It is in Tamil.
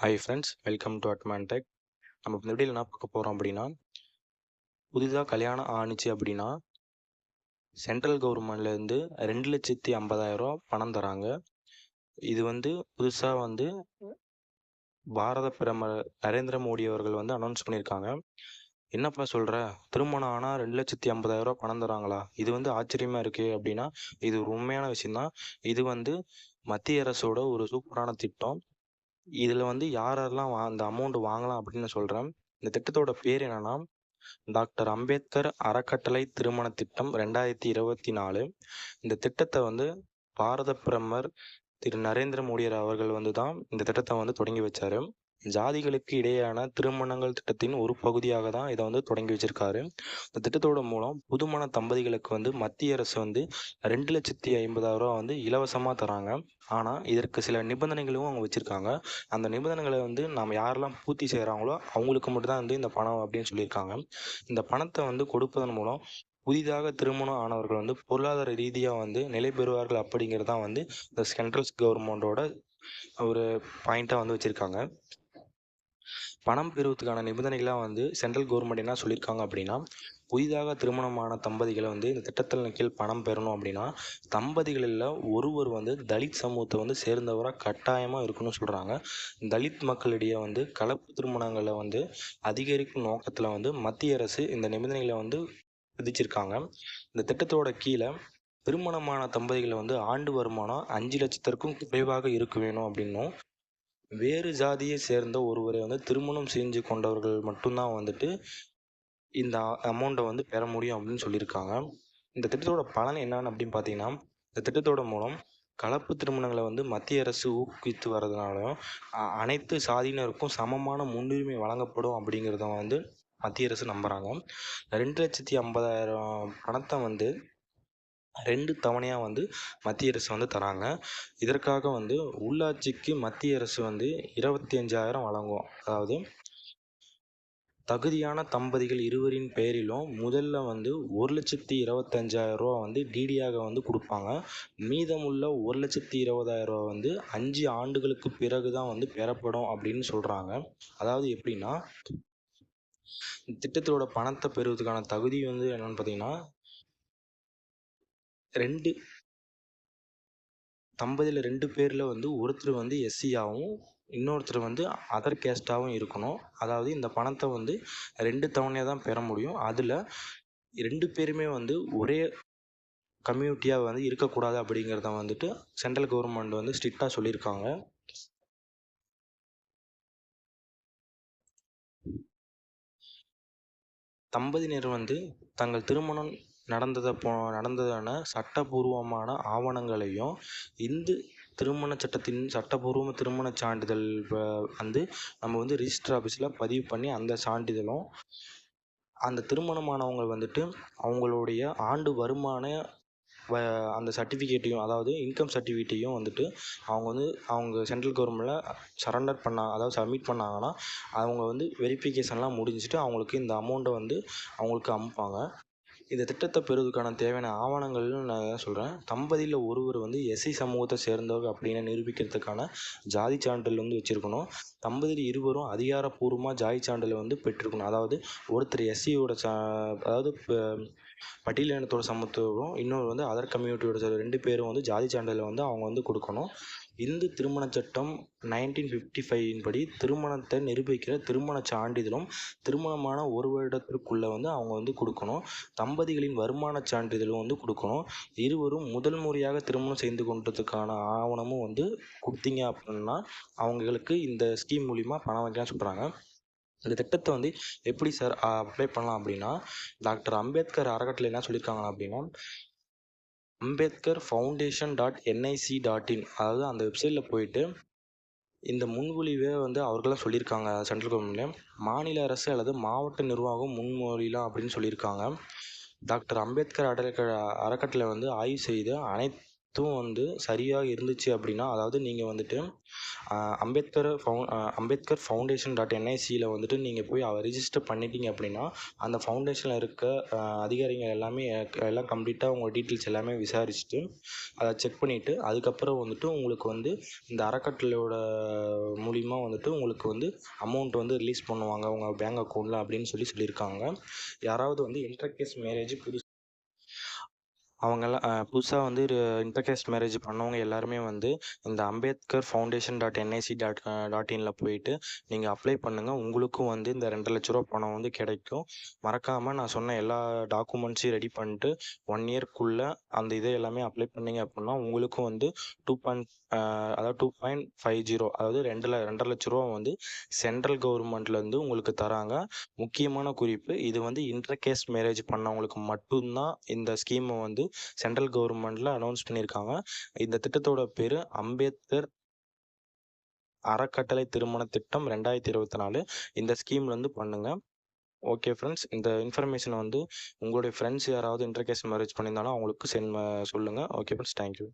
ஹாய் ஃப்ரெண்ட்ஸ் வெல்கம் டு அட்மான்டெக் நம்ம இந்த வீடியோவில் என்ன பார்க்க போகிறோம் அப்படின்னா புதிதாக கல்யாணம் ஆணுச்சு அப்படின்னா சென்ட்ரல் கவர்மெண்ட்லேருந்து ரெண்டு லட்சத்தி ஐம்பதாயிரரூவா பணம் தராங்க. இது வந்து புதுசாக வந்து பாரத பிரதமர் நரேந்திர மோடி அவர்கள் வந்து அனௌன்ஸ் பண்ணியிருக்காங்க என்னப்பா சொல்கிற திருமணம் ஆனால் ரெண்டு லட்சத்தி ஐம்பதாயிரரூவா பணம் தராங்களா? இது வந்து ஆச்சரியமாக இருக்குது அப்படின்னா இது ஒரு உண்மையான விஷயந்தான் இது வந்து மத்திய அரசோட ஒரு சூப்பரான திட்டம். இதில் வந்து யாரெல்லாம் வா அந்த அமௌண்ட் வாங்கலாம் அப்படின்னு சொல்கிறேன் இந்த திட்டத்தோட பேர் என்னன்னா டாக்டர் அம்பேத்கர் அறக்கட்டளை திருமண திட்டம் ரெண்டாயிரத்தி இருபத்தி நாலு. இந்த திட்டத்தை வந்து பாரத பிரதமர் திரு நரேந்திர மோடியர் அவர்கள் வந்து தான் இந்த திட்டத்தை வந்து தொடங்கி வச்சார். ஜாதிகளுக்கு இடையேயான திருமணங்கள் திட்டத்தின் ஒரு பகுதியாக தான் இதை வந்து தொடங்கி வச்சிருக்காரு. இந்த திட்டத்தோட மூலம் புதுமண தம்பதிகளுக்கு வந்து மத்திய அரசு வந்து ரெண்டு லட்சத்தி ஐம்பதாயிரம் ரூபா வந்து இலவசமாக தராங்க. ஆனால் இதற்கு சில நிபந்தனைகளும் அவங்க வச்சுருக்காங்க. அந்த நிபந்தனைகளை வந்து நம்ம யாரெல்லாம் பூர்த்தி செய்கிறாங்களோ அவங்களுக்கு மட்டும்தான் வந்து இந்த பணம் அப்படின்னு சொல்லியிருக்காங்க. இந்த பணத்தை வந்து கொடுப்பதன் மூலம் புதிதாக திருமணம் ஆனவர்கள் வந்து பொருளாதார ரீதியாக வந்து நிலை பெறுவார்கள் அப்படிங்கிறது தான் வந்து இந்த சென்ட்ரல் கவர்மெண்ட்டோட ஒரு பாயிண்ட்டாக வந்து வச்சுருக்காங்க. பணம் பெறுவதற்கான நிபந்தனைகளாக வந்து சென்ட்ரல் கவர்மெண்ட் என்ன சொல்லியிருக்காங்க அப்படின்னா புதிதாக திருமணமான தம்பதிகளை வந்து இந்த திட்டத்தின் கீழ் பணம் பெறணும் அப்படின்னா தம்பதிகளில் ஒருவர் வந்து தலித் சமூகத்தை வந்து சேர்ந்தவராக கட்டாயமாக இருக்கணும்னு சொல்கிறாங்க தலித் மக்களிடையே வந்து கலப்பு திருமணங்களை வந்து அதிகரிக்கும் நோக்கத்தில் வந்து மத்திய அரசு இந்த நிபந்தனைகளை வந்து விதிச்சிருக்காங்க. இந்த திட்டத்தோட கீழே திருமணமான தம்பதிகளை வந்து ஆண்டு வருமானம் அஞ்சு லட்சத்திற்கும் குறைவாக இருக்க வேணும் அப்படின்னும் வேறு ஜாதியை சேர்ந்த ஒருவரை வந்து திருமணம் செஞ்சு கொண்டவர்கள் மட்டும்தான் வந்துட்டு இந்த அமௌண்ட்டை வந்து பெற முடியும் அப்படின்னு சொல்லியிருக்காங்க. இந்த திட்டத்தோட பலன் என்னன்னு அப்படின்னு பார்த்தீங்கன்னா இந்த திட்டத்தோட மூலம் கலப்பு திருமணங்களை வந்து மத்திய அரசு ஊக்குவித்து வர்றதுனாலும் அனைத்து சாதியினருக்கும் சமமான முன்னுரிமை வழங்கப்படும் அப்படிங்கிறத வந்து மத்திய அரசு நம்புகிறாங்க ரெண்டு லட்சத்தி ஐம்பதாயிரம் பணத்தை வந்து ரெண்டு தவணையாக வந்து மத்திய அரசு வந்து தராங்க. இதற்காக வந்து உள்ளாட்சிக்கு மத்திய அரசு வந்து இருபத்தி அஞ்சாயிரம் வழங்கும் அதாவது தகுதியான தம்பதிகள் இருவரின் பெயரிலும் முதல்ல வந்து ஒரு லட்சத்தி இருபத்தஞ்சாயிரம் ரூபா வந்து டிடியாக வந்து கொடுப்பாங்க. மீதமுள்ள ஒரு லட்சத்தி இருபதாயிரம் ரூபா வந்து அஞ்சு ஆண்டுகளுக்கு பிறகு தான் வந்து பெறப்படும் அப்படின்னு சொல்கிறாங்க அதாவது எப்படின்னா திட்டத்தோட பணத்தை பெறுவதற்கான தகுதி வந்து என்னன்னு பார்த்தீங்கன்னா ரெண்டு தம்பதியில் ரெண்டு பேரில் வந்து ஒருத்தர் வந்து எஸ்சியாகவும் இன்னொருத்தர் வந்து அதர் கேஸ்டாகவும் இருக்கணும். அதாவது இந்த பணத்தை வந்து ரெண்டு தவணையாக தான் பெற முடியும். அதில் ரெண்டு பேருமே வந்து ஒரே கம்யூனிட்டியாக வந்து இருக்கக்கூடாது அப்படிங்கிறத வந்துட்டு சென்ட்ரல் கவர்மெண்ட் வந்து ஸ்ட்ரிக்டாக சொல்லியிருக்காங்க. தம்பதியினர் வந்து தங்கள் திருமணம் நடந்ததை போ நடந்ததான சட்டபூர்வமான ஆவணங்களையும் இந்து திருமண சட்டத்தின் சட்டபூர்வ திருமண சான்றிதழ் வந்து நம்ம வந்து ரிஜிஸ்டர் ஆஃபீஸில் பதிவு பண்ணி அந்த சான்றிதழும் அந்த திருமணமானவங்க வந்துட்டு அவங்களுடைய ஆண்டு வருமான வ அந்த சர்டிஃபிகேட்டையும் அதாவது இன்கம் சர்டிஃபிகேட்டையும் வந்துட்டு அவங்க வந்து அவங்க சென்ட்ரல் கவர்மெண்ட்டில் சரண்டர் பண்ணாங்க அதாவது சப்மிட் பண்ணாங்கன்னா அவங்க வந்து வெரிஃபிகேஷன்லாம் முடிஞ்சிட்டு அவங்களுக்கு இந்த அமௌண்ட்டை வந்து அவங்களுக்கு அமுப்பாங்க. இந்த திட்டத்தை பெறுவதற்கான தேவையான ஆவணங்கள்னு நான் சொல்கிறேன் தம்பதியில் ஒருவர் வந்து எஸ்சி சமூகத்தை சேர்ந்தவர் அப்படின்னு நிரூபிக்கிறதுக்கான ஜாதி சான்றிதழ் வந்து வச்சுருக்கணும். தம்பதியில் இருவரும் அதிகாரப்பூர்வமாக ஜாதி சான்றிதழ் வந்து பெற்றிருக்கணும். அதாவது ஒருத்தர் எஸ்சியோட சா அதாவது ப- பட்டியலினத்தோட சமத்துவம் இன்னொரு வந்து அதர் கம்யூனிட்டியோட ரெண்டு பேரும் வந்து ஜாதி சான்றிதழை வந்து அவங்க வந்து கொடுக்கணும். இந்து திருமணச் சட்டம் நைன்டீன் ஃபிஃப்டி ஃபைவின் படி திருமணத்தை நிரூபிக்கிற திருமண சான்றிதழும் திருமணமான ஒரு வருடத்திற்குள்ளே வந்து அவங்க வந்து கொடுக்கணும். தம்பதிகளின் வருமான சான்றிதழும் வந்து கொடுக்கணும். இருவரும் முதல் முறையாக திருமணம் செய்து கொண்டதுக்கான ஆவணமும் வந்து கொடுத்தீங்க அப்படின்னா அவங்களுக்கு இந்த ஸ்கீம் மூலிமா பணம் வைக்கலாம் சொல்கிறாங்க இந்த திட்டத்தை வந்து எப்படி சார் அப்ளை பண்ணலாம் அப்படின்னா டாக்டர் அம்பேத்கர் அறக்கட்டளை என்ன சொல்லியிருக்காங்க அப்படின்னா Ambedkar foundation dot NIC dot in. அதாவது அந்த வெப்சைட்டில் போயிட்டு இந்த முன்மொழிவை வந்து அவர்களாம் சொல்லியிருக்காங்க சென்ட்ரல் கவர்மெண்ட்ல மாநில அரசு அல்லது மாவட்ட நிர்வாகம் முன்மொழியலாம் அப்படின்னு சொல்லியிருக்காங்க. டாக்டர் அம்பேத்கர் அடக்க அறக்கட்டளை வந்து ஆய்வு செய்து அனைத்தும் வந்து சரியாக இருந்துச்சு அப்படின்னா அதாவது நீங்கள் வந்துட்டு அம்பேத்கர் ஃபவு அம்பேத்கர் ஃபவுண்டேஷன் டாட் என்ஐசியில் வந்துட்டு நீங்கள் போய் ரிஜிஸ்டர் பண்ணிட்டீங்க அப்படின்னா அந்த ஃபவுண்டேஷனில் இருக்க அதிகாரிகள் எல்லாமே எல்லாம் கம்ப்ளீட்டாக உங்கள் டீட்டெயில்ஸ் எல்லாமே விசாரிச்சுட்டு அதை செக் பண்ணிவிட்டு அதுக்கப்புறம் வந்துட்டு உங்களுக்கு வந்து இந்த அறக்கட்டளையோட மூலிமா வந்துட்டு உங்களுக்கு வந்து அமௌண்ட் வந்து ரிலீஸ் பண்ணுவாங்க உங்கள் பேங்க் அக்கௌண்ட்டில் அப்படின்னு சொல்லி சொல்லியிருக்காங்க. யாராவது வந்து இன்டர் கேஸ் மேரேஜ் புதுசு அவங்கெல்லாம் புதுசாக வந்து இன்டர்கேஸ்ட் மேரேஜ் பண்ணவங்க எல்லாருமே வந்து இந்த Ambedkar foundation dot NIC dot dot இனில் போயிட்டு நீங்கள் அப்ளை பண்ணுங்கள் உங்களுக்கும் வந்து இந்த ரெண்டு லட்ச ரூபா பணம் வந்து கிடைக்கும். மறக்காமல் நான் சொன்ன எல்லா டாக்குமெண்ட்ஸையும் ரெடி பண்ணிட்டு ஒன் இயர்க்குள்ளே அந்த இதை எல்லாமே அப்ளை பண்ணீங்க அப்படின்னா உங்களுக்கும் வந்து டூ பாயிண்ட் அதாவது டூ பாயிண்ட் ஃபைவ் ஜீரோ அதாவது ரெண்டு ரெண்டரை லட்ச ரூபா வந்து சென்ட்ரல் கவர்மெண்ட்லேருந்து உங்களுக்கு தராங்க. முக்கியமான குறிப்பு இது வந்து இன்டர்கேஸ்ட் மேரேஜ் பண்ணவங்களுக்கு மட்டும்தான் இந்த ஸ்கீமை வந்து சென்ட்ரல் கவர்மெண்ட்டில் அனௌன்ஸ் பண்ணியிருக்காங்க. இந்த திட்டத்தோட பேர் அம்பேத்கர் அறக்கட்டளை திருமண திட்டம் ரெண்டாயிரத்தி இருபத்தி நாலு. இந்த ஸ்கீம்ல இருந்து பண்ணுங்க. ஓகே ஃப்ரெண்ட்ஸ் இந்த இன்ஃபர்மேஷனை வந்து உங்களுடைய ஃப்ரெண்ட்ஸ் யாராவது இன்டர்கேஷன் மேரேஜ் பண்ணியிருந்தாலும் அவங்களுக்கு சென்ட் சொல்லுங்கள் ஓகே ஃப்ரெண்ட்ஸ் தேங்க்யூ